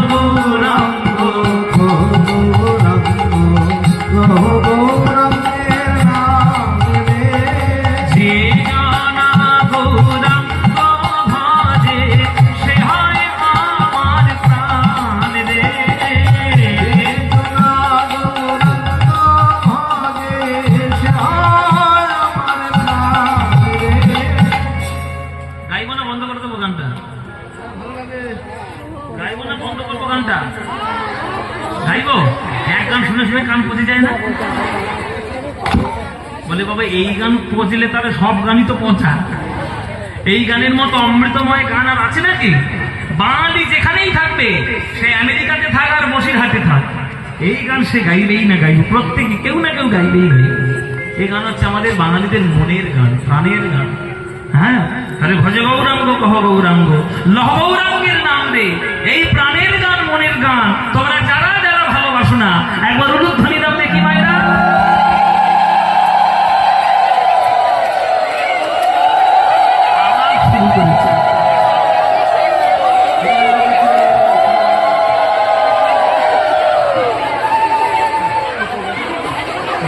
গৌরাঙ্গ যে গানটা গাইবো? এক গান শুনে শুনে কান পচে যায় না? বলে, বাবা, এই গান পচলে তাহলে সব গানই তো পচা। এই গানের মতো অমৃতময় গান আর আছে নাকি? বাঙালি যেখানেই থাকবে, সে আমেরিকাতে থাক আর বসিরহাটে থাক। এই গান সে গাইবেই না গাইবে। প্রত্যেকে কেউ না কেউ গাইবেই গাইবে এই গান হচ্ছে আমাদের বাঙালিদের মনের গান, প্রাণের গান। হ্যাঁ? তাহলে ভজ গৌরাঙ্গ, কহ গৌরাঙ্গ। লহ গৌরাঙ্গের নাম রে। এই প্রাণের গান, মনের গান, তোমরা যারা যারা ভালোবাসো না, একবার উলুধ্বনি দাও দেখি মায়েরা।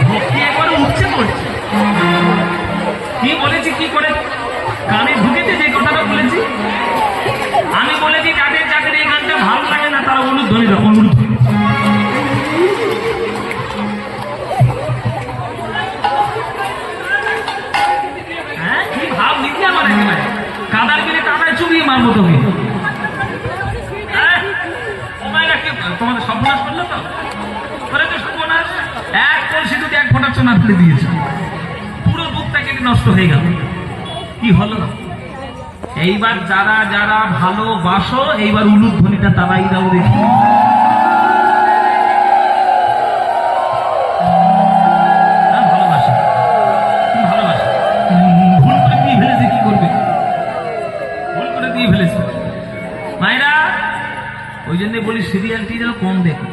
ভক্তি একবার উঠছে কি বলেছি, কি করে? কানে ঢুকেছে যে কথাটা বলেছি? আমি বলেছি, যাদের যাদের এই গানটা ভালো লাগে না, তারা অনুধ্বনি দাও অনুধ্বনি হ্যাঁ কাদার গেলে কাদায় চুবিয়ে মারবো তুমি হ্যাঁ? তোমাদের সর্বনাশ করল তো? করেছে সর্বনাশ। এক কলসি দুধ এক ফোঁটা চোনা ফেলে দিয়েছে। পুরো দুধটা কেটে নষ্ট হয়ে গেল। কি হলো? এইবার যারা যারা ভালোবাসো এইবার উলুধ্বনিটা তারাই দাও দেখি। ওই জন্য বলি সিরিয়ালটি যেন কম দেখো।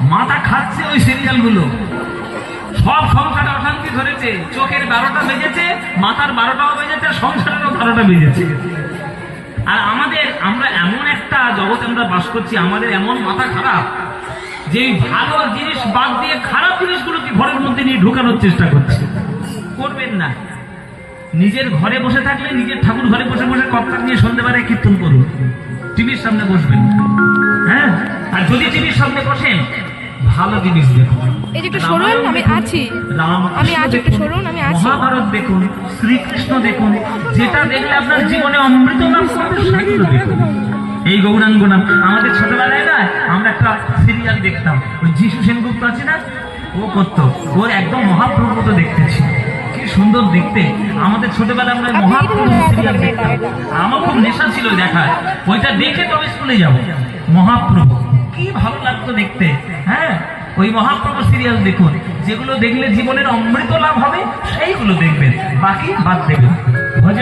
মাথা খাচ্ছে ওই সিরিয়ালগুলো। সব সংসারে অশান্তি ধরেছে। চোখের বারোটা বেজেছে, মাথার বারোটাও বেজেছে সংসারেরও বারোটা বেজেছে। আর আমাদের, আমরা এমন একটা জগতে আমরা বাস করছি, আমাদের এমন মাথা খারাপ, যে ভালো জিনিস বাদ দিয়ে খারাপ জিনিসগুলোকে ঘরের মধ্যে নিয়ে ঢোকানোর চেষ্টা করছে। করবেন না। নিজের ঘরে বসে থাকলে নিজের ঠাকুর ঘরে বসে বসে কর্তার নিয়ে সন্ধ্যেবেলায় কীর্তন করুন। টিভির সামনে বসবেন। হ্যাঁ? যদি টিভির সামনে বসেন ভালো জিনিস দেখুন। এই যে একটু সরুন, আমি আছি। রামকৃষ্ণ আমি আছি, একটু সরুন, আমি আছি। মহাভারত দেখুন শ্রীকৃষ্ণ দেখুন যেটা দেখলে আপনার জীবনে অমৃত করবে সেগুলো দেখুন। এই গৌরাঙ্গ নাম আমাদের ছোটবেলায় না আমরা একটা সিরিয়াল দেখতাম। ওই যিশু সেনগুপ্ত আছে না? ও করতো। ওর একদম মহাপ্রভু মতো দেখতেছি কি সুন্দর দেখতে। আমাদের ছোটবেলায় আমরা মহাপ্রভু সিরিয়াল দেখতাম। আমার খুব নেশা ছিল দেখার। ওইটা দেখে তবে স্কুলে যাব। মহাপ্রভু কি ভালো লাগতো দেখতে হ্যাঁ? ওই মহাপ্রভু সিরিয়াল দেখুন, যেগুলো দেখলে জীবনের অমৃত লাভ হবে, সেইগুলো দেখবেন, বাকি বাদ দেবেন। ভজ